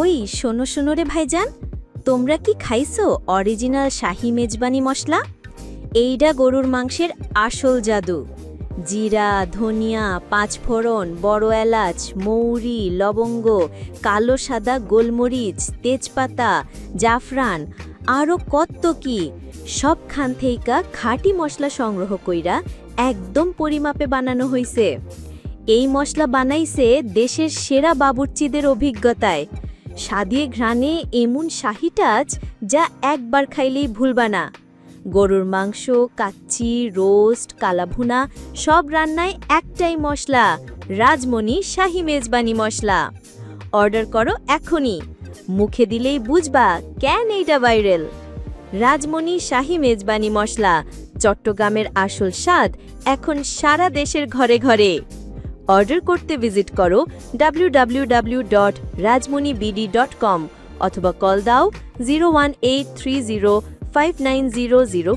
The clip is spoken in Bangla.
ওই, শোনো শোনো রে ভাইজান। তোমরা কি খাইছো অরিজিনাল শাহি মেজবানি মশলা? এইটা গরুর মাংসের আসল জাদু। জিরা, ধনিয়া, পাঁচফোড়ন, বড় এলাচ, মৌরি, লবঙ্গ, কালো সাদা গোলমরিচ, তেজপাতা, জাফরান আরও কত কি? সবখান থেইকা খাঁটি মশলা সংগ্রহ কইরা একদম পরিমাপে বানানো হইছে। এই মশলা বানাইছে দেশের সেরা বাবুর্চিদের অভিজ্ঞতায়। স্বাদে ঘ্রাণে এমন শাহি টাচ যা একবার খাইলেই ভুলবা না। গরুর মাংস, কাচ্চি, রোস্ট, কালাভুনা সব রান্নায় একটাই মশলা, রাজমণি শাহি মেজবানি মশলা। অর্ডার করো এখনই। মুখে দিলেই বুঝবা কেন এইটা ভাইরাল। রাজমণি শাহি মেজবানি মশলা, চট্টগ্রামের আসল স্বাদ এখন সারা দেশের ঘরে ঘরে। অর্ডার করতে ভিজিট করো ডাব্লিউ অথবা কল দাও জিরো